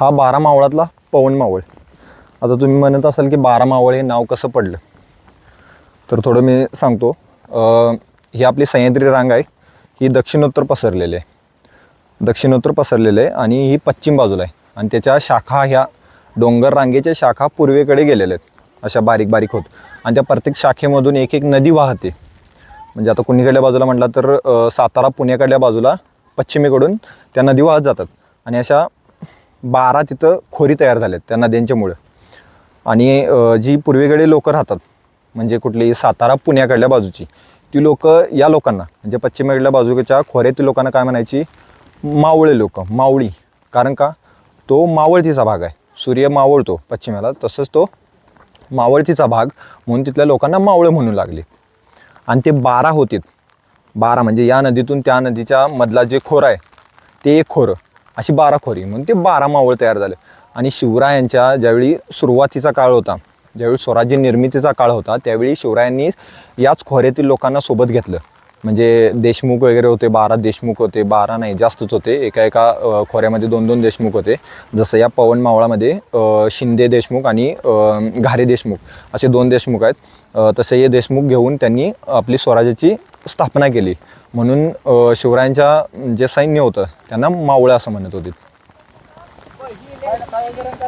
हा बारा मावळातला पवन मावळ. आता तुम्ही म्हणत असाल की बारा मावळ हे नाव कसं पडलं? तर थोडं मी सांगतो. ही आपली सह्याद्री रांग आहे. ही दक्षिणोत्तर पसरलेली आहे. दक्षिणोत्तर पसरलेलं आहे आणि ही पश्चिम बाजूला आहे. आणि त्याच्या शाखा ह्या डोंगर रांगेच्या शाखा पूर्वेकडे गेलेल्या आहेत. अशा बारीक बारीक होत. आणि त्या प्रत्येक शाखेमधून एक एक नदी वाहते. म्हणजे आता कुणीकडल्या बाजूला म्हटलं तर सातारा पुण्याकडल्या बाजूला पश्चिमेकडून त्या नदी वाहत जातात. आणि अशा बारा तिथं खोरी तयार झाल्यात त्या नद्यांच्यामुळं आणि जी पूर्वेकडे लोकं राहतात म्हणजे कुठली सातारा पुण्याकडल्या बाजूची ती लोक या लोकांना म्हणजे पश्चिमेकडल्या बाजूच्या खोऱ्यातील लोकांना काय म्हणायची? मावळे लोक मावळी. कारण का? तो मावळतीचा भाग आहे. सूर्य मावळतो पश्चिमेला तसंच तो मावळतीचा भाग म्हणून तिथल्या लोकांना मावळे म्हणू लागले. आणि ते बारा होते. बारा म्हणजे या नदीतून त्या नदीच्या मधला जे खोरं आहे ते एक खोरं. अशी बारा खोरी म्हणून ते बारा मावळ तयार झाले. आणि शिवरायांच्या ज्यावेळी सुरुवातीचा काळ होता ज्यावेळी स्वराज्य निर्मितीचा काळ होता त्यावेळी शिवरायांनी याच खोऱ्यातील लोकांना सोबत घेतलं. म्हणजे देशमुख वगैरे होते बारा देशमुख होते बारा नाही जास्तच होते. एका एका खोऱ्यामध्ये दोन दोन देशमुख होते. जसं या पवन मावळामध्ये शिंदे देशमुख आणि घारे देशमुख असे दोन देशमुख आहेत. तसे हे देशमुख घेऊन त्यांनी आपली स्वराज्याची स्थापना केली. म्हणून शिवरायांच्या जे सैन्य होतं त्यांना मावळं असं म्हणत होते.